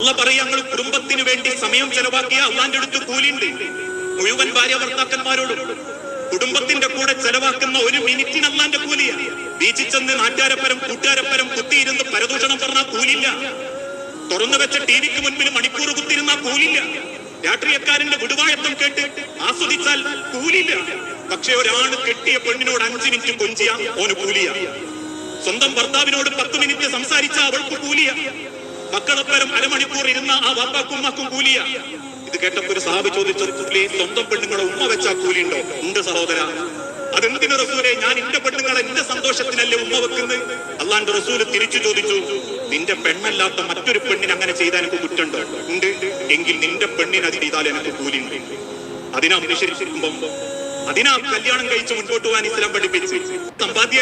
അല്ല പറയാ ഞങ്ങൾ കുടുംബത്തിന് വേണ്ടി സമയം ചെലവാക്കിയ അള്ളാന്റെ അടുത്ത് കൂലിണ്ട് മുഴുവൻ ഭാര്യ ഭർത്താക്കന്മാരോടും കുടുംബത്തിന്റെ കൂടെ ചെലവാക്കുന്ന ഒരു മിനിറ്റിന് അള്ളാന്റെ കൂലിയ. ബീച്ചിൽ ചെന്ന് നാട്ടുകാരപ്പരം കൂട്ടുകാരപ്പരം കുത്തിയിരുന്ന് പരദൂഷണം പറഞ്ഞാൽ കൂലില്ല തുറന്നു വെച്ച ടി വിക്ക് മുൻപിൽ മണിക്കൂർ കുത്തിരുന്ന കൂലില്ല രാഷ്ട്രീയക്കാരന്റെ വിടുവായത്വം കേട്ട് ആസ്വദിച്ചാൽ കൂലില്ല പക്ഷെ ഒരാൾ കെട്ടിയ പെണ്ണിനോട് അഞ്ചു മിനിറ്റ് കൊഞ്ചിയ ഓന് കൂലിയ. സ്വന്തം ഭർത്താവിനോട് പത്ത് മിനിറ്റ് സംസാരിച്ച അവൾക്ക് കൂലിയ. മക്കളപ്പരം അരമണിക്കൂർ ഇരുന്ന ആ വാപ്പാക്കും ഉമ്മാക്കും കൂലിയ. ഇത് കേട്ടപ്പോ ഒരു സാബ് ചോദിച്ചു "പുള്ളി സ്വന്തം പെണ്ണുങ്ങളെ ഉമ്മ വെച്ചാ കൂലിയുണ്ടോ? ഉണ്ട് സഹോദര. അതെന്തിന് റസൂലെ? ഞാൻ എന്റെ പെണ്ണുങ്ങളെ എന്റെ സന്തോഷത്തിനല്ലേ ഉമ്മ വെക്കുന്നത്? അള്ളാന്റെ റസൂൽ തിരിച്ചു ചോദിച്ചു നിന്റെ പെണ്ണല്ലാത്ത മറ്റൊരു പെണ്ണിന് അങ്ങനെ ചെയ്താൽ എനിക്ക് കുറ്റുണ്ടോ ഉണ്ട്. എങ്കിൽ നിന്റെ പെണ്ണിന് അത് ചെയ്താൽ എനിക്ക് കൂലിയുണ്ട്. അതിനാ മനുഷ്യരിക്കുമ്പം അതിനാ കല്യാണം കഴിച്ച് മുൻപോട്ട് പോകാൻ ഇസ്ലാം പഠിപ്പിച്ചു. സമ്പാദ്യ